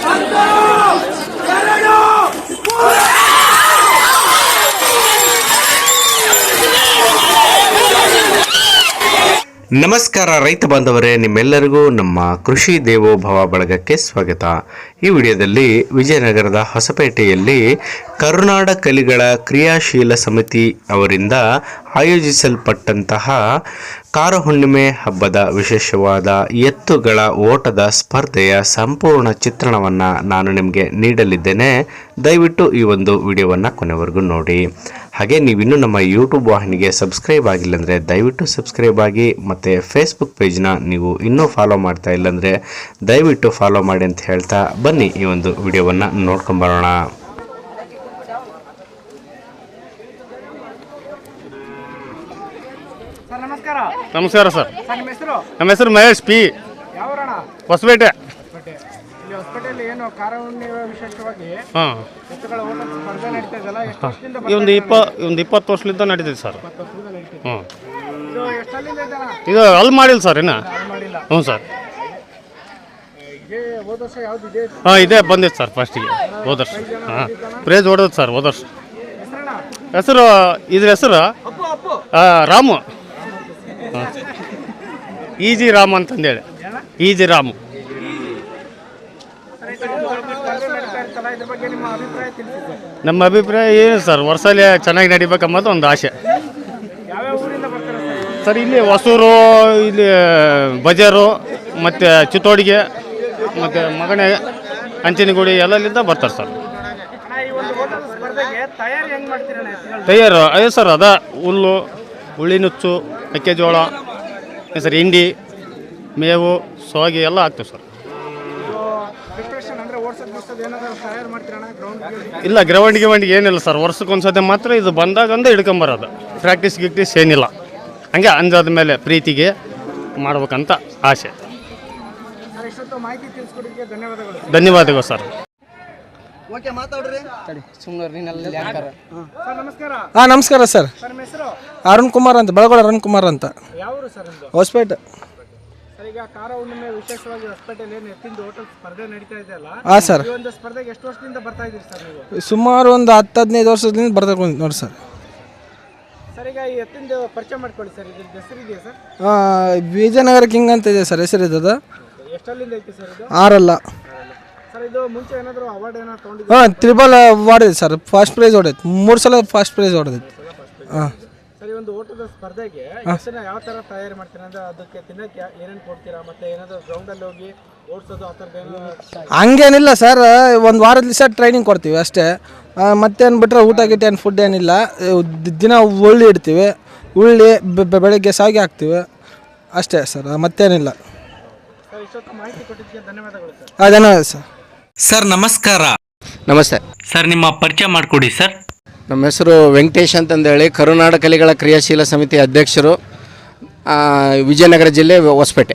Come on! ನಮಸ್ಕಾರ ರೈತ ಬಾಂಧವರೇ, ನಿಮ್ಮೆಲ್ಲರಿಗೂ ನಮ್ಮ ಕೃಷಿ ದೇವೋಭವ ಬಳಗಕ್ಕೆ ಸ್ವಾಗತ. ಈ ವಿಡಿಯೋದಲ್ಲಿ ವಿಜಯನಗರದ ಹೊಸಪೇಟೆಯಲ್ಲಿ ಕರುನಾಡ ಕಲಿಗಳ ಕ್ರಿಯಾಶೀಲ ಸಮಿತಿ ಅವರಿಂದ ಆಯೋಜಿಸಲ್ಪಟ್ಟಂತಹ ಕಾರು ಹುಣ್ಣಿಮೆ ಹಬ್ಬದ ವಿಶೇಷವಾದ ಎತ್ತುಗಳ ಓಟದ ಸ್ಪರ್ಧೆಯ ಸಂಪೂರ್ಣ ಚಿತ್ರಣವನ್ನು ನಾನು ನಿಮಗೆ ನೀಡಲಿದ್ದೇನೆ. ದಯವಿಟ್ಟು ಈ ಒಂದು ವಿಡಿಯೋವನ್ನು ಕೊನೆವರೆಗೂ ನೋಡಿ. ಹಾಗೆ ನೀವಿನ್ನೂ ನಮ್ಮ ಯೂಟ್ಯೂಬ್ ವಾಹಿನಿಗೆ ಸಬ್ಸ್ಕ್ರೈಬ್ ಆಗಿಲ್ಲ ಅಂದರೆ ದಯವಿಟ್ಟು ಸಬ್ಸ್ಕ್ರೈಬ್ ಆಗಿ ಮತ್ತು ಫೇಸ್ಬುಕ್ ಪೇಜ್ನ ನೀವು ಇನ್ನೂ ಫಾಲೋ ಮಾಡ್ತಾ ಇಲ್ಲಾಂದರೆ ದಯವಿಟ್ಟು ಫಾಲೋ ಮಾಡಿ ಅಂತ ಹೇಳ್ತಾ ಬನ್ನಿ ಈ ಒಂದು ವಿಡಿಯೋವನ್ನು ನೋಡ್ಕೊಂಬರೋಣ ಸರ್ ನಮಸ್ಕಾರ. ನಮಸ್ಕಾರ ಸರ್. ನಮ್ಮ ಹೆಸರು? ಮಹೇಶ್ ಪಿ. ಹೊಸಪೇಟೆ. ಹೊಸಪೇಟೆಯಲ್ಲಿ ಏನು ವಿಶೇಷವಾಗಿ ಹಾಂ. ಎತ್ತುಗಳ ಓಟ ಸ್ಪರ್ಧೆ ನಡೀತಾ ಇದೆಯಲ್ಲ ಎಷ್ಟು ವರ್ಷದಿಂದ ಈ ಒಂದು ಇಪ್ಪ ಒಂದು ಇಪ್ಪತ್ತು ವರ್ಷದಿಂದ ನಡೀತಿದೆ ಸರ್. ಇಪ್ಪತ್ತು ವರ್ಷದಿಂದ ನಡೀತಿದೆ. ಹ್ಞೂ ಇದು ಎಷ್ಟಲ್ಲಿಂದ ಇದೆಯಣ್ಣ ಇದು ಅಲ್ಲಿ ಮಾಡಿಲ್ಲ ಸರ್ ಇನ್ನು. ಮಾಡಿಲ್ಲ. ಹ್ಞೂ ಸರ್. ಇದೇ ಹೋದ ವರ್ಷ ಯಾವ್ದು ಇದೆ? ಹಾಂ ಇದೇ ಬಂದಿತ್ತು ಸರ್ ಫಸ್ಟಿಗೆ ಹೋದ ವರ್ಷ. ಹಾಂ. ಪ್ರೇಜ್ ಹೊಡೆದ್ ಸರ್ ಹೋದ ವರ್ಷ. ಹೆಸರಣ್ಣ? ಹೆಸರು ಇದ್ರ ಹೆಸರು? ಅಪ್ಪು ಅಪ್ಪು. ಆ, ರಾಮು. ಈಜಿ ರಾಮ್ ಅಂತಂದೇಳಿ. ಈಜಿ ರಾಮು ಸರ್ ಇದು ಸ್ಪರ್ಧೆ ನಡೀತಾ ಇರ್ತಲ್ಲ ಇದ್ರ ಬಗ್ಗೆ ನಿಮ್ಮ ಅಭಿಪ್ರಾಯ ತಿಳಿಸಿದ್ದೆ ನಮ್ಮ ಅಭಿಪ್ರಾಯ ಏನು ಸರ್? ವರ್ಷದಲ್ಲಿ ಚೆನ್ನಾಗಿ ನಡಿಬೇಕಂಬದು ಒಂದು ಆಸೆ. ಸರ್, ಇಲ್ಲಿ ಹೊಸೂರು, ಇಲ್ಲಿ ಬಜಾರು, ಮತ್ತು ಚಿತ್ತೋಡಿಗೆ, ಮತ್ತು ಮಗನೆ ಅಂಚನಗುಡಿ ಎಲ್ಲಲ್ಲಿಂದ ಬರ್ತಾರೆ ಸರ್? ತಯಾರಿ, ಅದೇ ಸರ್, ಅದ ಹುಲ್ಲು, ಹುಳಿನುಚ್ಚು, ಮೆಕ್ಕೆಜೋಳ, ಸರ್, ಹಿಂಡಿ, ಮೇವು, ಸೋಗಿ ಎಲ್ಲ ಹಾಕ್ತೀವಿ ಸರ್. ಇಲ್ಲ ಗ್ರೌಂಡ್ ಗಿವಂಡಿಗೆ ಏನಿಲ್ಲ ಸರ್. ವರ್ಷಕ್ಕೆ ಒಂದ್ಸತಿ ಮಾತ್ರ ಇದು ಬಂದಾಗ ಅಂದ ಹಿಡ್ಕೊಂಬರೋದು. ಪ್ರಾಕ್ಟೀಸ್ ಗಿಕ್ಟೀಸ್ ಏನಿಲ್ಲ. ಹಂಗೆ ಅಂಜಾದ ಮೇಲೆ ಪ್ರೀತಿಗೆ ಮಾಡ್ಬೇಕಂತ ಆಸೆ. ಧನ್ಯವಾದಗಳು ಧನ್ಯವಾದಗಳು ಸರ್ ಸರ್ ನಮಸ್ಕಾರ. ಹಾಂ ನಮಸ್ಕಾರ ಸರ್. ಅರುಣ್ ಕುಮಾರ್ ಅಂತ ಬೆಳಗೊಳ ಅರುಣ್ ಕುಮಾರ್ ಅಂತ. ಹೊಸಪೇಟೆ. ಸರ್ ಈಗ ಕಾರ ಹುಣ್ಣಿಮೆ ವಿಶೇಷವಾಗಿ ಹೊಸಪೇಟೆಯಲ್ಲಿ ಏನು ಎತ್ತಿಂದು ಓಟದ ಸ್ಪರ್ಧೆ ನಡೀತಾ ಇದೆ ಅಲ್ಲ? ಹಾಂ ಸರ್. ಈ ಒಂದು ಸ್ಪರ್ಧೆಗೆ ಎಷ್ಟು ವರ್ಷದಿಂದ ಬರ್ತಾ ಇದ್ದೀರಿ ಸರ್ ನೀವು? ಸುಮಾರು ಒಂದು ಹತ್ತು ಹದಿನೈದು ವರ್ಷದಿಂದ ಬರ್ತಾ ನೋಡಿ ಸರ್. ಸರ್ ಈಗ ಈ ಎತ್ತಿಂದು ಪರಿಚಯ ಮಾಡ್ಕೊಳ್ಳಿ ಸರ್ ಇದ್ರ ಹೆಸರು ಇದೆಯಾ ಸರ್? ಆ, ವಿಜಯನಗರ ಕಿಂಗ್ ಅಂತ ಇದೆ ಸರ್ ಹೆಸರು ಇದ್ದದ ಎಷ್ಟಲ್ಲಿಂದ ಐತಿ ಸರ್ ಇದು? ಆರಲ್ಲ. ಸರ್ ಇದು ಮುಂಚೆ ಏನಾದರೂ ಅವಾರ್ಡ್ ಏನಾದ್ರು ತೊಗೊಂಡಿದ್ದೀರಾ? ಹಾಂ ತ್ರಿಬಲ್ ಹೊಡೆದಿದೆ ಸರ್ ಫಸ್ಟ್ ಪ್ರೈಸ್ ಹೊಡೆದು ಮೂರು ಸಲ ಫಸ್ಟ್ ಪ್ರೈಸ್ ಹೊಡೆದಿತ್ತು. ಹಾಂ. ಒಂದು ಓಟದ ಸ್ಪರ್ಧೆಗೆ ಎಷ್ಟನ್ನ ಯಾವ ತರ ತಯಾರಿ ಮಾಡ್ತೀರಾ ಅಂದ್ರೆ ಅದಕ್ಕೆ ತಿನ್ನಕ್ಕೆ ಏನೇನು ಕೊಡ್ತೀರಾ? ಮತ್ತೆ ಏನಾದ್ರೂ ಗ್ರೌಂಡ್ ಅಲ್ಲಿ ಹೋಗಿ ಓಡಿಸೋದು ಆ ಥರದ್ದು ಹಂಗೇನಿಲ್ಲ ಸರ್ ಒಂದು ವಾರದ ದಿವಸ ಟ್ರೈನಿಂಗ್ ಕೊಡ್ತೀವಿ ಅಷ್ಟೇ. ಮತ್ತೆ ಮತ್ತೇನು ಬಿಟ್ಟರೆ ಊಟ ಗೀಟ ಏನು ಫುಡ್ ಏನಿಲ್ಲ. ದಿನ ಉಳ್ಳಿ ಇಡ್ತೀವಿ. ಉಳ್ಳಿ ಬೆಳಗ್ಗೆ ಸಾಗಿ ಹಾಕ್ತೀವಿ. ಅಷ್ಟೇ ಸರ್ ಮತ್ತೇನಿಲ್ಲ. ಸರ್ ಇಷ್ಟೊತ್ತು ಮಾಹಿತಿ ಕೊಟ್ಟಿದ್ದಕ್ಕೆ ಧನ್ಯವಾದಗಳು ಸರ್ ಹಾಂ ಧನ್ಯವಾದ ಸರ್ ಸರ್ ನಮಸ್ಕಾರ. ನಮಸ್ತೆ. ಸರ್ ನಿಮ್ಮ ಪರಿಚಯ ಮಾಡಿಕೊಡಿ ಸರ್ ನಮ್ಮ ಹೆಸರು ವೆಂಕಟೇಶ್ ಅಂತಂದೇಳಿ. ಕರುನಾಡ ಕಲೆಗಳ ಕ್ರಿಯಾಶೀಲ ಸಮಿತಿ ಅಧ್ಯಕ್ಷರು ಆ, ವಿಜಯನಗರ ಜಿಲ್ಲೆ ಹೊಸಪೇಟೆ.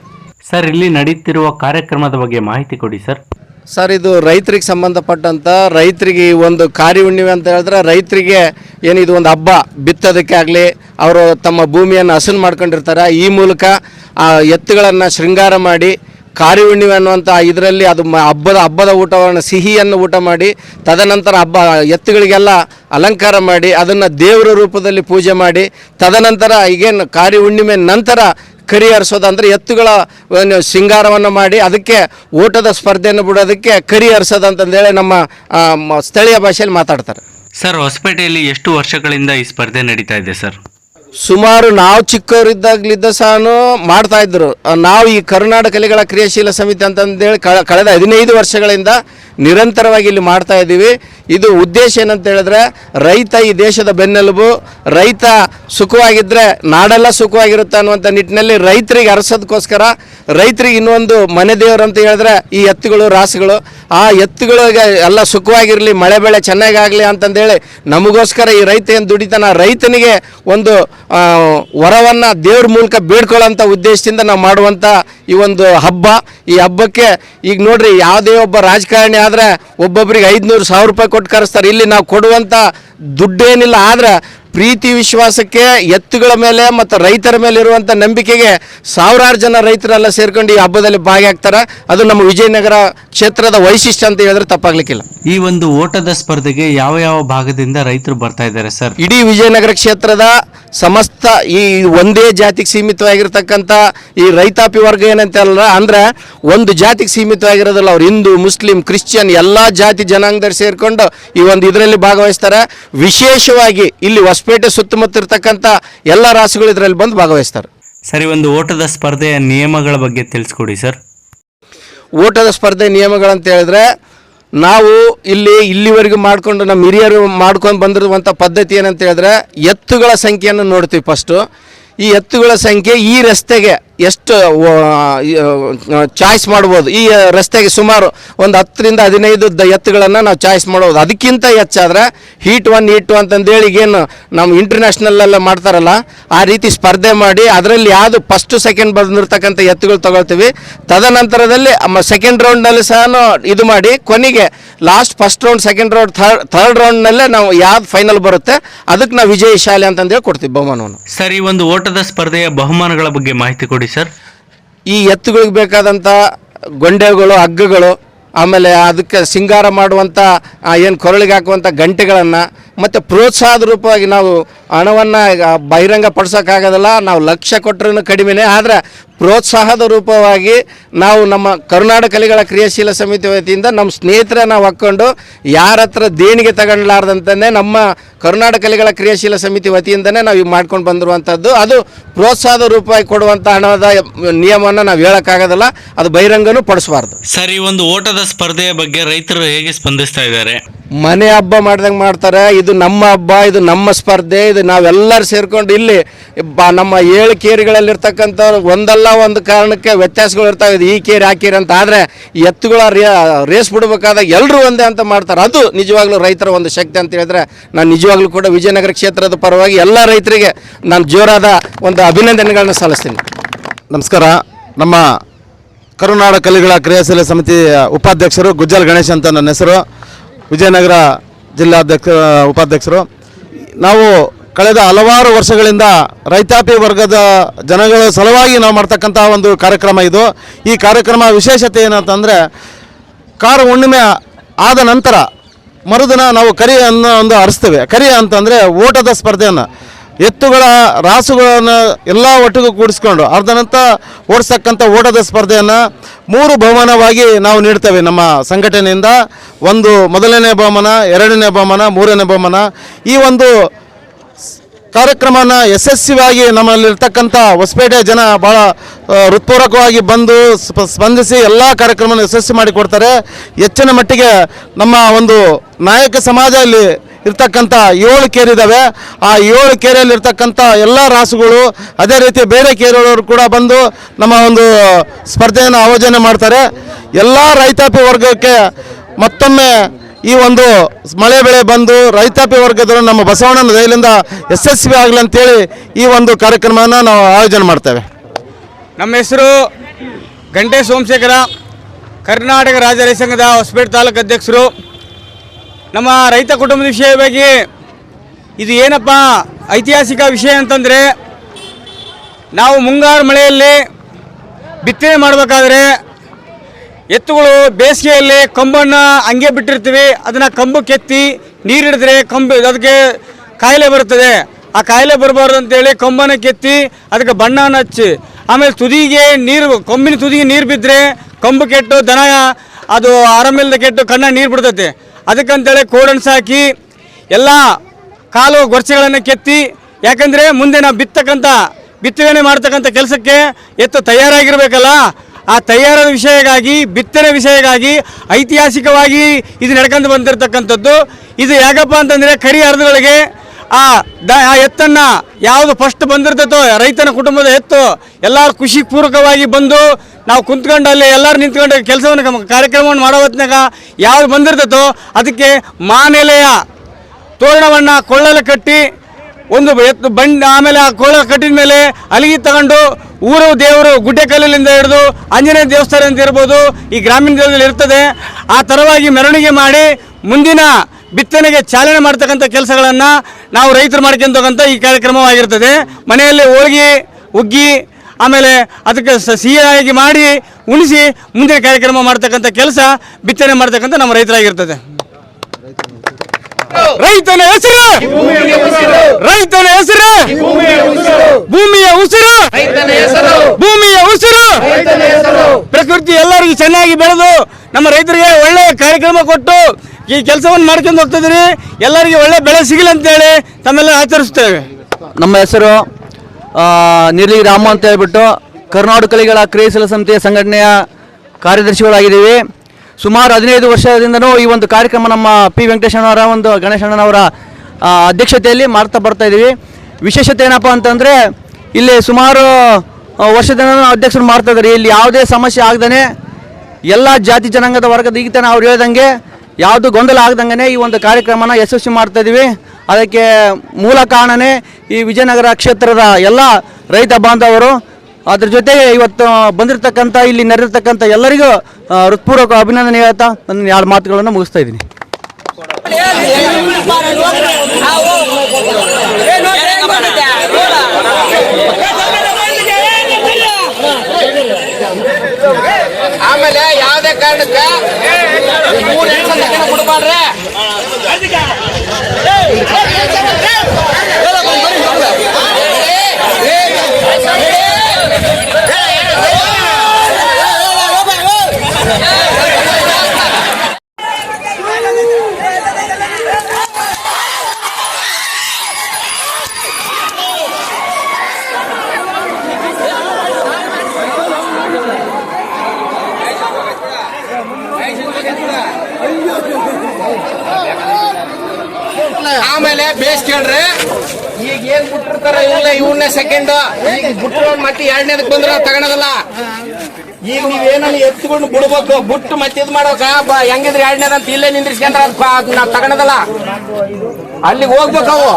ಸರ್ ಇಲ್ಲಿ ನಡೀತಿರುವ ಕಾರ್ಯಕ್ರಮದ ಬಗ್ಗೆ ಮಾಹಿತಿ ಕೊಡಿ ಸರ್. ಸರ್ ಇದು ರೈತರಿಗೆ ಸಂಬಂಧಪಟ್ಟಂಥ ರೈತರಿಗೆ ಈ ಒಂದು ಕಾರಿ ಹುಣ್ಣಿಮೆ ಅಂತ ಹೇಳಿದ್ರೆ ರೈತರಿಗೆ ಏನು ಇದು ಒಂದು ಹಬ್ಬ ಬಿತ್ತೋದಕ್ಕೆ ಆಗಲಿ ಅವರು ತಮ್ಮ ಭೂಮಿಯನ್ನು ಹಸನು ಮಾಡ್ಕೊಂಡಿರ್ತಾರೆ. ಈ ಮೂಲಕ ಆ ಎತ್ತುಗಳನ್ನು ಶೃಂಗಾರ ಮಾಡಿ ಕಾರಿ ಹುಣ್ಣಿಮೆ ಅನ್ನುವಂಥ ಇದರಲ್ಲಿ ಅದು ಹಬ್ಬದ ಹಬ್ಬದ ಊಟವನ್ನು ಸಿಹಿಯನ್ನು ಊಟ ಮಾಡಿ, ತದನಂತರ ಹಬ್ಬ ಎತ್ತುಗಳಿಗೆಲ್ಲ ಅಲಂಕಾರ ಮಾಡಿ, ಅದನ್ನು ದೇವರ ರೂಪದಲ್ಲಿ ಪೂಜೆ ಮಾಡಿ, ತದನಂತರ ಈಗೇನು ಕಾರಿ ಹುಣ್ಣಿಮೆ ನಂತರ ಕರಿ ಅಂದರೆ ಎತ್ತುಗಳ ಶೃಂಗಾರವನ್ನು ಮಾಡಿ, ಅದಕ್ಕೆ ಓಟದ ಸ್ಪರ್ಧೆಯನ್ನು ಬಿಡೋದಕ್ಕೆ ಕರಿ ಹರಿಸೋದು ಅಂತಂದೇಳಿ ನಮ್ಮ ಸ್ಥಳೀಯ ಭಾಷೆಯಲ್ಲಿ ಮಾತಾಡ್ತಾರೆ. ಸರ್ ಹೊಸಪೇಟೆಯಲ್ಲಿ ಎಷ್ಟು ವರ್ಷಗಳಿಂದ ಈ ಸ್ಪರ್ಧೆ ನಡೀತಾ ಇದೆ ಸರ್? ಸುಮಾರು ನಾವು ಚಿಕ್ಕವರಿದ್ದಾಗಲಿದ್ದ ಸಹ ಮಾಡ್ತಾ ಇದ್ರು. ಆ, ನಾವು ಈ ಕರುನಾಡ ಕಲೆಗಳ ಕ್ರಿಯಾಶೀಲ ಸಮಿತಿ ಅಂತಂದೇಳಿ ಕಳ- ಕಳೆದ ಹದಿನೈದು ವರ್ಷಗಳಿಂದ ನಿರಂತರವಾಗಿ ಇಲ್ಲಿ ಮಾಡ್ತಾ ಇದ್ದೀವಿ. ಇದು ಉದ್ದೇಶ ಏನಂತ ಹೇಳಿದ್ರೆ, ರೈತ ಈ ದೇಶದ ಬೆನ್ನೆಲುಬು, ರೈತ ಸುಖವಾಗಿದ್ದರೆ ನಾಡೆಲ್ಲ ಸುಖವಾಗಿರುತ್ತೆ ಅನ್ನುವಂಥ ನಿಟ್ಟಿನಲ್ಲಿ ರೈತರಿಗೆ ಅರಸೋದಕ್ಕೋಸ್ಕರ, ರೈತರಿಗೆ ಇನ್ನೊಂದು ಮನೆ ದೇವರು ಅಂತ ಹೇಳಿದ್ರೆ ಈ ಎತ್ತುಗಳು, ರಾಸುಗಳು, ಆ ಎತ್ತುಗಳಿಗೆ ಎಲ್ಲ ಸುಖವಾಗಿರಲಿ, ಮಳೆ ಬೆಳೆ ಚೆನ್ನಾಗಾಗಲಿ ಅಂತಂದೇಳಿ ನಮಗೋಸ್ಕರ ಈ ರೈತ ಏನು ದುಡಿತಾನ, ರೈತನಿಗೆ ಒಂದು ವರವನ್ನು ದೇವ್ರ ಮೂಲಕ ಬೇಡ್ಕೊಳ್ಳೋಂಥ ಉದ್ದೇಶದಿಂದ ನಾವು ಮಾಡುವಂಥ ಈ ಒಂದು ಹಬ್ಬ. ಈ ಹಬ್ಬಕ್ಕೆ ಈಗ ನೋಡ್ರಿ, ಯಾವುದೇ ಒಬ್ಬ ರಾಜಕಾರಣಿ ಆದರೆ ಒಬ್ಬೊಬ್ರಿಗೆ ಐದುನೂರು ಸಾವಿರ ರೂಪಾಯಿ ಕೊಟ್ಟು ಕರೆಸ್ತಾರೆ. ಇಲ್ಲಿ ನಾವು ಕೊಡುವಂಥ ದುಡ್ಡೇನಿಲ್ಲ. ಆದರೆ ಪ್ರೀತಿ ವಿಶ್ವಾಸಕ್ಕೆ ಎತ್ತುಗಳ ಮೇಲೆ ಮತ್ತು ರೈತರ ಮೇಲೆ ಇರುವಂಥ ನಂಬಿಕೆಗೆ ಸಾವಿರಾರು ಜನ ರೈತರೆಲ್ಲ ಸೇರ್ಕೊಂಡು ಈ ಹಬ್ಬದಲ್ಲಿ ಭಾಗಿಯಾಗ್ತಾರೆ. ಅದು ನಮ್ಮ ವಿಜಯನಗರ ಕ್ಷೇತ್ರದ ವೈಶಿಷ್ಟ್ಯ ಅಂತ ಹೇಳಿದ್ರೆ ತಪ್ಪಾಗ್ಲಿಕ್ಕಿಲ್ಲ. ಈ ಒಂದು ಓಟದ ಸ್ಪರ್ಧೆಗೆ ಯಾವ ಯಾವ ಭಾಗದಿಂದ ರೈತರು ಬರ್ತಾ ಇದ್ದಾರೆ ಸರ್? ಇಡೀ ವಿಜಯನಗರ ಕ್ಷೇತ್ರದ ಸಮಸ್ತ ಈ ಒಂದೇ ಜಾತಿಗೆ ಸೀಮಿತವಾಗಿರ್ತಕ್ಕಂಥ ಈ ರೈತಾಪಿ ವರ್ಗ ಏನಂತಲ್ಲ ಅಂದ್ರೆ ಒಂದು ಜಾತಿಗೆ ಸೀಮಿತವಾಗಿರೋದಿಲ್ಲ ಅವ್ರು ಹಿಂದೂ ಮುಸ್ಲಿಂ ಕ್ರಿಶ್ಚಿಯನ್ ಎಲ್ಲ ಜಾತಿ ಜನಾಂಗದವ್ರು ಸೇರಿಕೊಂಡು ಈ ಒಂದು ಇದರಲ್ಲಿ ಭಾಗವಹಿಸ್ತಾರೆ. ವಿಶೇಷವಾಗಿ ಇಲ್ಲಿ ಹೊಸಪೇಟೆ ಸುತ್ತಮುತ್ತ ಇರ್ತಕ್ಕಂಥ ಎಲ್ಲ ರಾಸುಗಳು ಇದರಲ್ಲಿ ಬಂದು ಭಾಗವಹಿಸ್ತಾರೆ. ಸರಿ ಒಂದು ಓಟದ ಸ್ಪರ್ಧೆಯ ನಿಯಮಗಳ ಬಗ್ಗೆ ತಿಳಿಸ್ಕೊಡಿ ಸರ್. ಓಟದ ಸ್ಪರ್ಧೆ ನಿಯಮಗಳಂತ ಹೇಳಿದ್ರೆ ನಾವು ಇಲ್ಲಿ ಇಲ್ಲಿವರೆಗೂ ಮಾಡಿಕೊಂಡು ನಮ್ಮ ಹಿರಿಯರು ಮಾಡ್ಕೊಂಡು ಬಂದಿರುವಂಥ ಪದ್ಧತಿ ಏನಂತ ಹೇಳಿದ್ರೆ ಎತ್ತುಗಳ ಸಂಖ್ಯೆಯನ್ನು ನೋಡ್ತೀವಿ ಫಸ್ಟು ಈ ಎತ್ತುಗಳ ಸಂಖ್ಯೆ ಈ ರಸ್ತೆಗೆ ಎಷ್ಟು ಚಾಯ್ಸ್ ಮಾಡ್ಬೋದು. ಈ ರಸ್ತೆಗೆ ಸುಮಾರು ಒಂದು ಹತ್ತರಿಂದ ಹದಿನೈದು ದ ಎತ್ತುಗಳನ್ನು ನಾವು ಚಾಯ್ಸ್ ಮಾಡ್ಬೋದು ಅದಕ್ಕಿಂತ ಹೆಚ್ಚಾದರೆ ಹೀಟ್ ಒನ್ ಹೀಟ್ ಟು ಅಂತಂದೇಳಿ ಏನು ನಮ್ಮ ಇಂಟರ್ನ್ಯಾಷನಲ್ಲೆಲ್ಲ ಮಾಡ್ತಾರಲ್ಲ, ಆ ರೀತಿ ಸ್ಪರ್ಧೆ ಮಾಡಿ ಅದರಲ್ಲಿ ಯಾವುದು ಫಸ್ಟು ಸೆಕೆಂಡ್ ಬಂದಿರ್ತಕ್ಕಂಥ ಎತ್ತುಗಳು ತಗೊಳ್ತೀವಿ. ತದನಂತರದಲ್ಲಿ ಸೆಕೆಂಡ್ ರೌಂಡ್ನಲ್ಲಿ ಸಹ ಇದು ಮಾಡಿ, ಕೊನೆಗೆ last first round second round third third ರೌಂಡ್ನಲ್ಲೇ ನಾವು ಯಾವ್ದು ಫೈನಲ್ ಬರುತ್ತೆ ಅದಕ್ಕೆ ನಾವು ವಿಜಯಶಾಲಿ ಅಂತಂದೇಳಿ ಕೊಡ್ತೀವಿ ಬಹುಮಾನವನ್ನು. ಸರಿ, ಒಂದು ಓಟದ ಸ್ಪರ್ಧೆಯ ಬಹುಮಾನಗಳ ಬಗ್ಗೆ ಮಾಹಿತಿ ಕೊಡಿ. ಸರ್. ಈ ಎತ್ತುಗಳಿಗೆ ಬೇಕಾದಂಥ ಗೊಂಡೆಗಳು ಹಗ್ಗಗಳು ಆಮೇಲೆ ಅದಕ್ಕೆ ಸಿಂಗಾರ ಮಾಡುವಂಥ ಏನು ಕೊರಳಿಗೆ ಹಾಕುವಂಥ ಗಂಟೆಗಳನ್ನು ಮತ್ತು ಪ್ರೋತ್ಸಾಹದ ರೂಪವಾಗಿ ನಾವು ಹಣವನ್ನು ಬಹಿರಂಗ ಪಡಿಸೋಕ್ಕಾಗೋದಿಲ್ಲ, ನಾವು ಲಕ್ಷ ಕೊಟ್ಟರೂ ಕಡಿಮೆನೇ, ಆದರೆ ಪ್ರೋತ್ಸಾಹದ ರೂಪವಾಗಿ ನಾವು ನಮ್ಮ ಕರ್ನಾಟಕ ಕಲೆಗಳ ಕ್ರಿಯಾಶೀಲ ಸಮಿತಿ ವತಿಯಿಂದ ನಮ್ಮ ಸ್ನೇಹಿತರ ನಾವು ಹಾಕ್ಕೊಂಡು ಯಾರ ಹತ್ರ ದೇಣಿಗೆ ತಗೊಳ್ಲಾರ್ದಂತನೇ ನಮ್ಮ ಕರ್ನಾಟಕ ಕಲೆಗಳ ಕ್ರಿಯಾಶೀಲ ಸಮಿತಿ ವತಿಯಿಂದನೇ ನಾವು ಈಗ ಮಾಡ್ಕೊಂಡು ಬಂದಿರುವಂಥದ್ದು ಅದು ಪ್ರೋತ್ಸಾಹದ ರೂಪವಾಗಿ ಕೊಡುವಂಥ ಹಣದ ನಿಯಮವನ್ನು ನಾವು ಹೇಳೋಕ್ಕಾಗೋದಿಲ್ಲ, ಅದು ಬಹಿರಂಗನೂ ಪಡಿಸಬಾರ್ದು. ಸರ್, ಒಂದು ಓಟದ ಸ್ಪರ್ಧೆಯ ಬಗ್ಗೆ ರೈತರು ಹೇಗೆ ಸ್ಪಂದಿಸ್ತಾ ಇದ್ದಾರೆ? ಮನೆ ಹಬ್ಬ ಮಾಡ್ದಂಗೆ ಮಾಡ್ತಾರೆ, ಇದು ನಮ್ಮ ಹಬ್ಬ, ಇದು ನಮ್ಮ ಸ್ಪರ್ಧೆ, ಇದು ನಾವೆಲ್ಲರೂ ಸೇರ್ಕೊಂಡು ಇಲ್ಲಿ ನಮ್ಮ ಏಳು ಕೇರಿಗಳಲ್ಲಿರ್ತಕ್ಕಂಥವ್ರು ಒಂದಲ್ಲ ಒಂದು ಕಾರಣಕ್ಕೆ ವ್ಯತ್ಯಾಸಗಳು ಇರ್ತಾವೆ. ಈ ಕೇರಿ, ಆ ಕೇರಿ ಅಂತ. ಆದರೆ ಎತ್ತುಗಳ ರೇಸ್ ಬಿಡಬೇಕಾದಾಗ ಎಲ್ಲರೂ ಒಂದೇ ಅಂತ ಮಾಡ್ತಾರೆ. ಅದು ನಿಜವಾಗ್ಲೂ ರೈತರ ಒಂದು ಶಕ್ತಿ ಅಂತ ಹೇಳಿದ್ರೆ ನಾನು ನಿಜವಾಗ್ಲೂ ಕೂಡ ವಿಜಯನಗರ ಕ್ಷೇತ್ರದ ಪರವಾಗಿ ಎಲ್ಲ ರೈತರಿಗೆ ನಾನು ಜೋರಾದ ಒಂದು ಅಭಿನಂದನೆಗಳನ್ನ ಸಲ್ಲಿಸ್ತೀನಿ. ನಮಸ್ಕಾರ. ನಮ್ಮ ಕರುನಾಡ ಕಲಿಗಳ ಕ್ರಿಯಾಶೀಲ ಸಮಿತಿ ಉಪಾಧ್ಯಕ್ಷರು ಗುಜ್ಜಲ್ ಗಣೇಶ್ ಅಂತ ನನ್ನ ಹೆಸರು. ವಿಜಯನಗರ ಜಿಲ್ಲಾಧ್ಯಕ್ಷ, ಉಪಾಧ್ಯಕ್ಷರು. ನಾವು ಕಳೆದ ಹಲವಾರು ವರ್ಷಗಳಿಂದ ರೈತಾಪಿ ವರ್ಗದ ಜನಗಳ ಸಲುವಾಗಿ ನಾವು ಮಾಡ್ತಕ್ಕಂಥ ಒಂದು ಕಾರ್ಯಕ್ರಮ ಇದು. ಈ ಕಾರ್ಯಕ್ರಮ ವಿಶೇಷತೆ ಏನಂತಂದರೆ, ಕಾರು ಹುಣ್ಣಿಮೆ ಆದ ನಂತರ ಮರುದಿನ ನಾವು ಕರಿ ಅನ್ನೋ ಒಂದು ಹರಿಸ್ತೇವೆ. ಕರಿ ಅಂತಂದರೆ ಓಟದ ಸ್ಪರ್ಧೆಯನ್ನು. ಎತ್ತುಗಳ ರಾಸುಗಳನ್ನು ಎಲ್ಲ ಒಟ್ಟಿಗೂ ಕೂಡಿಸ್ಕೊಂಡು ಅರ್ಧನಂತ ಓಡಿಸ್ತಕ್ಕಂಥ ಓಟದ ಸ್ಪರ್ಧೆಯನ್ನು ಮೂರು ಬಹುಮಾನವಾಗಿ ನಾವು ನೀಡ್ತೇವೆ ನಮ್ಮ ಸಂಘಟನೆಯಿಂದ. ಒಂದು ಮೊದಲನೇ ಬಹುಮಾನ, ಎರಡನೇ ಬಹುಮಾನ, ಮೂರನೇ ಬಹುಮಾನ. ಈ ಒಂದು ಕಾರ್ಯಕ್ರಮನ ಯಶಸ್ವಿಯಾಗಿ ನಮ್ಮಲ್ಲಿರ್ತಕ್ಕಂಥ ಹೊಸಪೇಟೆ ಜನ ಭಾಳ ಹೃತ್ಪೂರ್ವಕವಾಗಿ ಬಂದು ಸ್ಪ- ಸ್ಪಂದಿಸಿ ಎಲ್ಲ ಕಾರ್ಯಕ್ರಮವನ್ನು ಯಶಸ್ವಿ ಮಾಡಿಕೊಡ್ತಾರೆ. ಹೆಚ್ಚಿನ ಮಟ್ಟಿಗೆ ನಮ್ಮ ಒಂದು ನಾಯಕ ಸಮಾಜ ಇಲ್ಲಿ ಇರ್ತಕ್ಕಂಥ ಏಳು ಕೇರಿದ್ದಾವೆ ಆ ಏಳು ಕೇರಿಯಲ್ಲಿ ಇರ್ತಕ್ಕಂಥ ಎಲ್ಲ ರಾಸುಗಳು ಅದೇ ರೀತಿ ಬೇರೆ ಕೇರಿಯವರು ಕೂಡ ಬಂದು ನಮ್ಮ ಒಂದು ಸ್ಪರ್ಧೆಯನ್ನು ಆಯೋಜನೆ ಮಾಡ್ತಾರೆ. ಎಲ್ಲ ರೈತಾಪಿ ವರ್ಗಕ್ಕೆ ಮತ್ತೊಮ್ಮೆ ಈ ಒಂದು ಮಳೆ ಬೆಳೆ ಬಂದು ರೈತಾಪಿ ವರ್ಗದವರು ನಮ್ಮ ಬಸವಣ್ಣನ ದಯಲಿಂದ ಯಶಸ್ವಿ ಆಗಲಿ ಅಂತೇಳಿ ಈ ಒಂದು ಕಾರ್ಯಕ್ರಮವನ್ನು ನಾವು ಆಯೋಜನೆ ಮಾಡ್ತೇವೆ. ನಮ್ಮ ಹೆಸರು ಗಂಟೆ ಸೋಮಶೇಖರ, ಕರ್ನಾಟಕ ರಾಜ್ಯ ರೈತ ಸಂಘದ ಹೊಸಪೇಟೆ ತಾಲೂಕು ಅಧ್ಯಕ್ಷರು. ನಮ್ಮ ರೈತ ಕುಟುಂಬದ ವಿಷಯವಾಗಿ ಇದು ಏನಪ್ಪ? ಐತಿಹಾಸಿಕ ವಿಷಯ ಅಂತಂದರೆ ನಾವು ಮುಂಗಾರು ಮಳೆಯಲ್ಲಿ ಬಿತ್ತನೆ ಮಾಡಬೇಕಾದ್ರೆ ಎತ್ತುಗಳು ಬೇಸಿಗೆಯಲ್ಲಿ ಕಂಬನ್ನು ಹಂಗೆ ಬಿಟ್ಟಿರ್ತೀವಿ. ಅದನ್ನು ಕಂಬು ಕೆತ್ತಿ ನೀರಿಡಿದ್ರೆ ಕಂಬ ಅದಕ್ಕೆ ಕಾಯಿಲೆ ಬರುತ್ತದೆ. ಆ ಕಾಯಿಲೆ ಬರಬಾರ್ದು ಅಂತೇಳಿ ಕಂಬನ ಕೆತ್ತಿ ಅದಕ್ಕೆ ಬಣ್ಣನ ಹಚ್ಚಿ ಆಮೇಲೆ ತುದಿಗೆ ನೀರು, ಕೊಂಬಿನ ತುದಿಗೆ ನೀರು ಬಿದ್ದರೆ ಕಂಬು ಕೆಟ್ಟು ದನ ಅದು ಆರಾಮಿಲ್ಲದೆ ಕೆಟ್ಟು ಕಣ್ಣ ನೀರು ಬಿಡ್ತೈತೆ. ಅದಕ್ಕಂತೇಳಿ ಕೋಡನ್ಸ್ ಹಾಕಿ ಎಲ್ಲ ಕಾಲು ಗೊರ್ಚೆಗಳನ್ನು ಕೆತ್ತಿ, ಯಾಕಂದರೆ ಮುಂದೆ ನಾವು ಬಿತ್ತಕ್ಕಂಥ ಬಿತ್ತನೆ ಮಾಡ್ತಕ್ಕಂಥ ಕೆಲಸಕ್ಕೆ ಎತ್ತು ತಯಾರಾಗಿರಬೇಕಲ್ಲ, ಆ ತಯಾರದ ವಿಷಯಕ್ಕಾಗಿ ಬಿತ್ತನೆ ವಿಷಯಕ್ಕಾಗಿ ಐತಿಹಾಸಿಕವಾಗಿ ಇದು ನಡ್ಕೊಂಡು ಬಂದಿರತಕ್ಕಂಥದ್ದು. ಇದು ಯಾಕಪ್ಪ ಅಂತಂದರೆ ಕರಿ ಅರ್ಧಗಳಿಗೆ ಆ ಆ ಎತ್ತನ್ನು ಯಾವುದು ಫಸ್ಟ್ ಬಂದಿರ್ತೈತೋ, ರೈತನ ಕುಟುಂಬದ ಎತ್ತು, ಎಲ್ಲರೂ ಖುಷಿ ಪೂರ್ವಕವಾಗಿ ಬಂದು ನಾವು ಕುಂತ್ಕೊಂಡು ಅಲ್ಲಿ ಎಲ್ಲರೂ ನಿಂತ್ಕೊಂಡು ಕೆಲಸವನ್ನು ಕಾರ್ಯಕ್ರಮವನ್ನು ಮಾಡೋ ಹೊತ್ನಾಗ ಯಾವ್ದು ಬಂದಿರ್ತೈತೋ ಅದಕ್ಕೆ ಮಾನೆಲೆಯ ತೋರಣವನ್ನು ಕೊಳ್ಳಲು ಕಟ್ಟಿ ಒಂದು ಎತ್ತು ಬಂಡ್ ಆಮೇಲೆ ಆ ಕೊಳ್ಳ ಕಟ್ಟಿದ ಮೇಲೆ ಅಲ್ಲಿಗೆ ತಗೊಂಡು ಊರು ದೇವರು ಗುಡ್ಡೆಕಲ್ಲಿಂದ ಹಿಡಿದು ಆಂಜನೇಯ ದೇವಸ್ಥಾನ ಅಂತ ಇರ್ಬೋದು ಈ ಗ್ರಾಮೀಣ ದೇವದಲ್ಲಿ ಇರ್ತದೆ. ಆ ಥರವಾಗಿ ಮೆರವಣಿಗೆ ಮಾಡಿ ಮುಂದಿನ ಬಿತ್ತನೆಗೆ ಚಾಲನೆ ಮಾಡ್ತಕ್ಕಂಥ ಕೆಲಸಗಳನ್ನು ನಾವು ರೈತರು ಮಾಡ್ಕೊಂತಕ್ಕಂಥ ಈ ಕಾರ್ಯಕ್ರಮವಾಗಿರ್ತದೆ. ಮನೆಯಲ್ಲಿ ಹೋಳಿಗೆ ಉಗ್ಗಿ ಆಮೇಲೆ ಅದಕ್ಕೆ ಸಿಹಿಯಾಗಿ ಮಾಡಿ, ಉಣಿಸಿ ಮುಂದಿನ ಕಾರ್ಯಕ್ರಮ ಮಾಡ್ತಕ್ಕಂಥ ಕೆಲಸ ಬಿತ್ತನೆ ಮಾಡ್ತಕ್ಕಂಥ ನಮ್ಮ ರೈತರಾಗಿರ್ತದೆ. ರೈತನ ಹೆಸರು! ರೈತನ ಹೆಸರು! ಭೂಮಿಯ ಉಸಿರು! ಭೂಮಿಯ ಉಸಿರು! ಪ್ರಕೃತಿ ಎಲ್ಲರಿಗೂ ಚೆನ್ನಾಗಿ ಬೆಳೆದು ನಮ್ಮ ರೈತರಿಗೆ ಒಳ್ಳೆಯ ಕಾರ್ಯಕ್ರಮ ಕೊಟ್ಟು ಈ ಕೆಲಸವನ್ನು ಮಾಡ್ಕೊಂಡು ಹೋಗ್ತಿದ್ರಿ ಎಲ್ಲರಿಗೆ ಒಳ್ಳೆ ಬೆಳೆ ಸಿಗಲಿ ಅಂತೇಳಿ ತಮ್ಮೆಲ್ಲ ಆಚರಿಸ್ತೇವೆ ನಮ್ಮ ಹೆಸರು ನಿರ್ಲಿ ರಾಮ ಅಂತ ಹೇಳ್ಬಿಟ್ಟು ಕರ್ನಾಟಕ ಕಲಿಗಳ ಕ್ರಿಯಾಶೀಲ ಸಮಿತಿಯ ಸಂಘಟನೆಯ ಕಾರ್ಯದರ್ಶಿಗಳಾಗಿದ್ದೀವಿ. ಸುಮಾರು ಹದಿನೈದು ವರ್ಷದಿಂದನೂ ಈ ಒಂದು ಕಾರ್ಯಕ್ರಮ ನಮ್ಮ ಪಿ ವೆಂಕಟೇಶಣ್ಣವರ ಒಂದು ಗಣೇಶಣ್ಣನವರ ಅಧ್ಯಕ್ಷತೆಯಲ್ಲಿ ಮಾಡ್ತಾ ಬರ್ತಾ ಇದ್ದೀವಿ. ವಿಶೇಷತೆ ಏನಪ್ಪ ಅಂತಂದರೆ, ಇಲ್ಲಿ ಸುಮಾರು ವರ್ಷದಿಂದ ಅಧ್ಯಕ್ಷರು ಮಾಡ್ತಾ ಇದ್ದಾರೆ. ಇಲ್ಲಿ ಯಾವುದೇ ಸಮಸ್ಯೆ ಆಗದೇ ಎಲ್ಲ ಜಾತಿ ಜನಾಂಗದ ವರ್ಗದ ಈಗ ತಾನೇ ಅವ್ರು ಹೇಳ್ದಂಗೆ ಯಾವುದು ಗೊಂದಲ ಆಗ್ದಂಗೆ ಈ ಒಂದು ಕಾರ್ಯಕ್ರಮನ ಯಶಸ್ವಿ ಮಾಡ್ತಾ ಇದ್ದೀವಿ ಅದಕ್ಕೆ ಮೂಲ ಕಾರಣನೇ ಈ ವಿಜಯನಗರ ಕ್ಷೇತ್ರದ ಎಲ್ಲ ರೈತ ಬಾಂಧವರು ಅದ್ರ ಜೊತೆಗೆ ಇವತ್ತು ಬಂದಿರತಕ್ಕಂಥ ಇಲ್ಲಿ ನೆರೆದಿರ್ತಕ್ಕಂಥ ಎಲ್ಲರಿಗೂ ಹೃತ್ಪೂರ್ವಕ ಅಭಿನಂದನೆ ಹೇಳ್ತಾ ನನ್ನ ಎರಡು ಮಾತುಗಳನ್ನು ಮುಗಿಸ್ತಾ ಇದ್ದೀನಿ ಆಮೇಲೆ ಯಾವುದೇ ಕಾರಣಕ್ಕೆ ಮೂರು ಹೆಣ್ಣು ಬಿಡಬಾರ್ರೆ ಆಮೇಲೆ ಬೇಸ್ ಕೇಳ್ರಿ. ಈಗ ಏನ್ ಬಿಟ್ಟಿರ್ತಾರ ಇವನ್ನ ಇವನ್ನೇ ಸೆಕೆಂಡ್ ಈಗ ಬಿಟ್ರು ಮತ್ತೆ ಎರಡನೇದಕ್ಕೆ ಬಂದ್ರ ತಗೊಳದಲ್ಲ. ಈಗ ನೀವೇನಲ್ಲಿ ಎತ್ಕೊಂಡು ಬಿಡ್ಬೇಕು, ಬಿಟ್ಟು ಮತ್ತೆ ಇದು ಮಾಡೋಕ ಹೆಂಗಿದ್ರೆ ಎರಡನೇದ ಅಂತ ಇಲ್ಲೇ ನಿಂದ್ರಿಸ್ಕೊಂಡ್ರ ನಾವು ತಗೊಳದಲ್ಲ. ಅಲ್ಲಿಗೆ ಹೋಗ್ಬೇಕು ಅವು.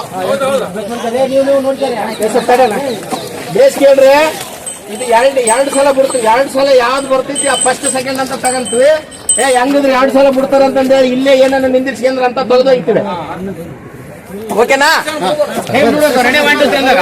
ಬೇಸ್ ಕೇಳ್ರಿ. ಇದು ಎರಡು ಎರಡು ಸಲ ಬಿಡ್ತೀವಿ. ಎರಡು ಸಲ ಯಾವ್ದು ಬರ್ತೈತಿ ಆ ಫಸ್ಟ್ ಸೆಕೆಂಡ್ ಅಂತ ತಗೊಂತೀವಿ. ಏ, ಹೆಂಗಿದ್ರೆ ಎರಡು ಸಲ ಬಿಡ್ತಾರ ಅಂತಂದೇಳಿ ಇಲ್ಲೇ ಏನನ್ನ ನಿಂದಿರ್ಸ್ಕೊಂಡ್ರ ಅಂತ ತೆಗೆದೋಗ್ತೀವಿ ಓಕೆನಾ? ರೆಡಿ ಮಾಡಿ ಅಂದಾಗ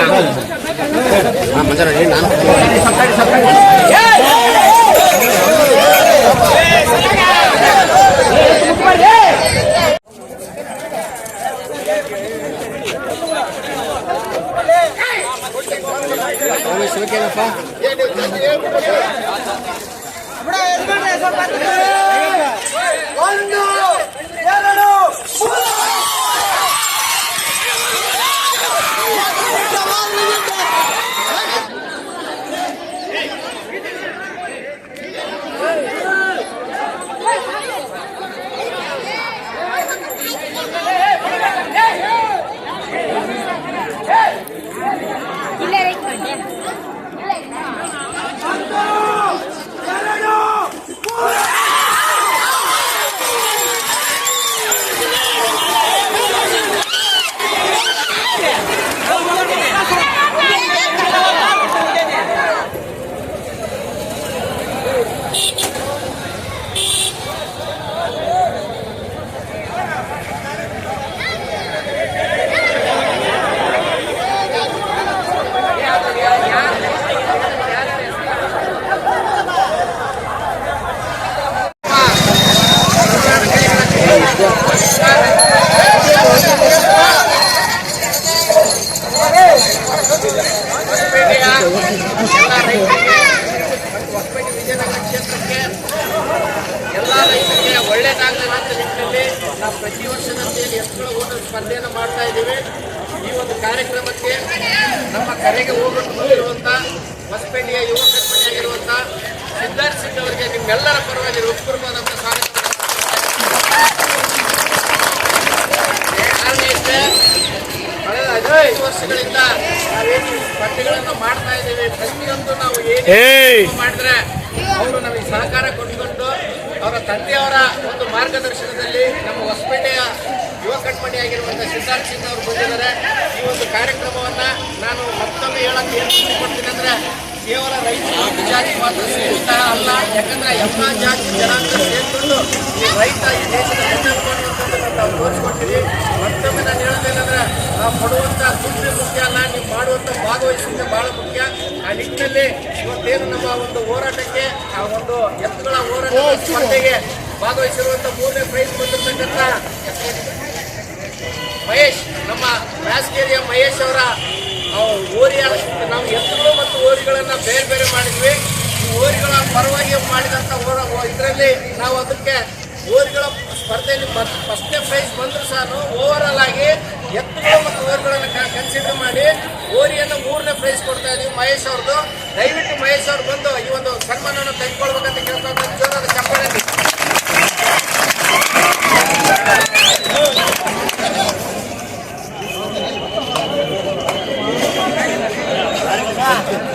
ಇಲ್ಲೇ ರೈಟ್ ಮಾಡಿ ಎಲ್ಲ ರೈತರಿಗೆ ಒಳ್ಳೇದಾಗಲಿ ಅಂತ ನಿಟ್ಟಿನಲ್ಲಿ ನಾವು ಪ್ರತಿ ವರ್ಷದಂತೆ ಎತ್ತುಗಳ ಓಟದ ಸ್ಪರ್ಧೆಯನ್ನು ಮಾಡ್ತಾ ಇದ್ದೀವಿ ಈ ಒಂದು ಕಾರ್ಯಕ್ರಮಕ್ಕೆ ನಮ್ಮ ಕರೆಗೆ ಹೋಗಲು ಬಂದಿರುವಂಥ ಹೊಸಪೇಟೆಯ ಯುವ ಕಲ್ಪನೆಯಾಗಿರುವಂಥ ಸಿದ್ಧಾರ್ಥ ಸಿಂಗ್ ಅವರಿಗೆ ನಿಮ್ಮೆಲ್ಲರ ಪರವಾಗಿ ಹೃತ್ಪೂರ್ವವಾದಂಥ ಸ್ವಾಗತ. ಕಾರಣ ಇಷ್ಟೇ ಕಳೆದ ಹದಿನೈದು ವರ್ಷಗಳಿಂದ ನಾವೇನು ಈ ಸ್ಪರ್ಧೆಗಳನ್ನು ಮಾಡ್ತಾ ಇದ್ದೀವಿ. ಪ್ರತಿಯೊಂದು ನಾವು ಏನು ಮಾಡಿದ್ರೆ ಅವರು ನಮಗೆ ಸಹಕಾರ ಕೊಟ್ಟುಕೊಂಡು ಅವರ ತಂದೆಯವರ ಒಂದು ಮಾರ್ಗದರ್ಶನದಲ್ಲಿ ನಮ್ಮ ಹೊಸಪೇಟೆಯ ಯುವ ಕಣ್ಮಣಿಯಾಗಿರುವಂಥ ಸಿದ್ಧಾರ್ಥ ಸಿಂಗ್ ಅವರು ಬಂದಿದ್ದಾರೆ. ಈ ಒಂದು ಕಾರ್ಯಕ್ರಮವನ್ನು ನಾನು ಮತ್ತೊಮ್ಮೆ ಹೇಳಕ್ಕೆ ಏನು ಕೊಡ್ತೀನಿ ಅಂದರೆ ಕೇವಲ ರೈತರು ಜಾತಿ ಮಾತ್ರ ಸೀಮಿತ ಅಲ್ಲ. ಯಾಕಂದ್ರೆ ಎಲ್ಲ ಜಾತಿ ಜನಾಂಗ ಸೇರ್ಕೊಂಡು ಈ ರೈತ ಈ ದೇಶದ ನಾವು ತೋರಿಸ್ಕೊಡ್ತೀವಿ. ಮತ್ತೊಮ್ಮೆ ನಾನು ಹೇಳೋದೇನಂದ್ರೆ, ನಾವು ಕೊಡುವಂಥ ದುಡ್ಡು ಮುಖ್ಯ ಅಲ್ಲ, ನೀವು ಮಾಡುವಂಥ ಭಾಗವಹಿಸುವಿಕೆ ಬಹಳ ಮುಖ್ಯ. ಆ ನಿಟ್ಟಿನಲ್ಲಿ ಇವತ್ತೇನು ನಮ್ಮ ಒಂದು ಹೋರಾಟಕ್ಕೆ, ಆ ಒಂದು ಎತ್ತುಗಳ ಹೋರಾಟ ಸ್ಪರ್ಧೆಗೆ ಭಾಗವಹಿಸಿರುವಂಥ ಮೂರನೇ ಪ್ರೈಸ್ ಬಂದಿರತಕ್ಕಂಥ ಮಹೇಶ್, ನಮ್ಮ ರಾಜಕೀಯ ಮಹೇಶ್ ಅವರ ಓರಿಯ ನಾವು ಎತ್ತುಗಳು ಮತ್ತು ಓರಿಗಳನ್ನ ಬೇರೆ ಬೇರೆ ಮಾಡಿದ್ವಿ. ಓರಿಗಳ ಪರವಾಗಿ ಮಾಡಿದಂಥ ಓರ ಇದರಲ್ಲಿ ನಾವು ಅದಕ್ಕೆ ಓರಿಗಳ ಸ್ಪರ್ಧೆಯಲ್ಲಿ ಫಸ್ಟ್ನೇ ಪ್ರೈಸ್ ಬಂದರೂ ಸಹ ಓವರ್ ಆಗಿ ಎತ್ತುಗಳು ಮತ್ತು ಓರಿಗಳನ್ನು ಕನ್ಸಿಡರ್ ಮಾಡಿ ಓರಿಯನ್ನು ಮೂರನೇ ಪ್ರೈಸ್ ಕೊಡ್ತಾ ಇದೀವಿ ಮಹೇಶ್ ಅವ್ರದ್ದು ದಯವಿಟ್ಟು ಮಹೇಶ್ ಅವ್ರು ಬಂದು ಈ ಒಂದು ಸನ್ಮಾನವನ್ನು ತೆಗೆದುಕೊಳ್ಬೇಕಂತ ಕೇಳ್ತಾ ಜೋರಾದ ಚಪ್ಪಾಳೆ. Yeah.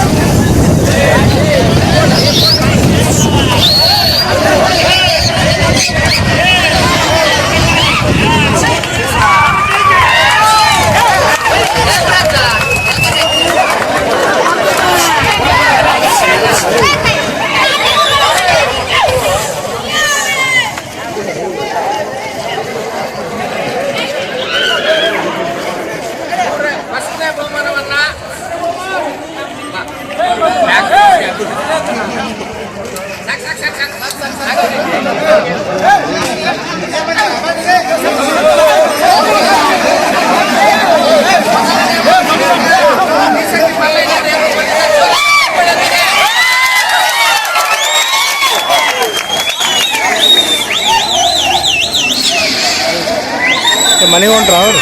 ಮನೆಗೆ ಹೊಂಟ್ರ ಅವ್ರು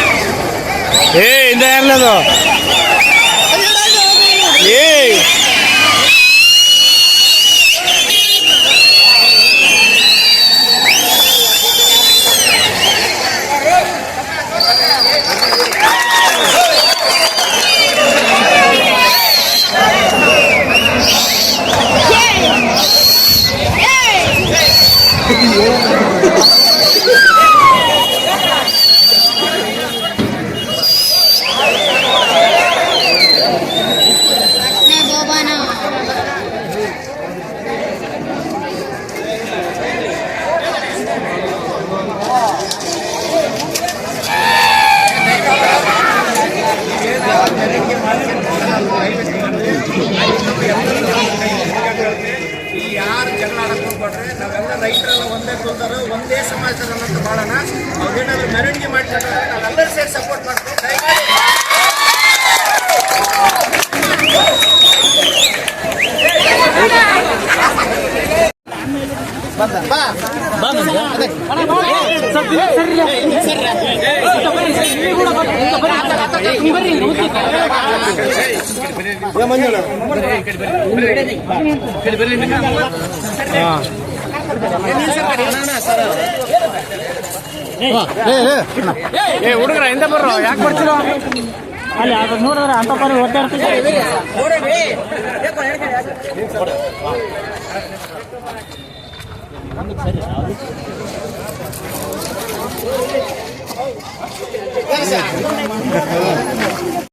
ಏ ಇಂದ ಯಾರನದು ಏ ಈ ಯಾರು ಜಗಳ ಆಡಕ್ ಹೋಗ್ಬೇಡ್ರಿ ನಾವೆಲ್ಲ ರೈತರೆಲ್ಲ ಒಂದೇ ಕುಂತಾರ ಒಂದೇ ಸಮಾಜದ ಅನ್ನೋದು ಬಾಳನ ಅವ್ರೇನಾದ್ರು ಮೆರವಣಿಗೆ ಮಾಡ್ತಾರೆ ನಾವೆಲ್ಲರೂ ಸೇರಿ ಸಪೋರ್ಟ್ ಮಾಡ್ತೀವಿ ದಯಮಾಡಿ ಏ ಹುಡುಗ್ರ ಹಿಂದೆ ಬರ್ರೋ ಯಾಕೆ ಬರ್ತೀರೋ ಅಲ್ಲಿ ಅದು ನೋಡಿದ್ರೆ ಅಂತ ಪರಿ ಒದ್ದಾಡ್ತಿದ್ದೆ ¡Vamos!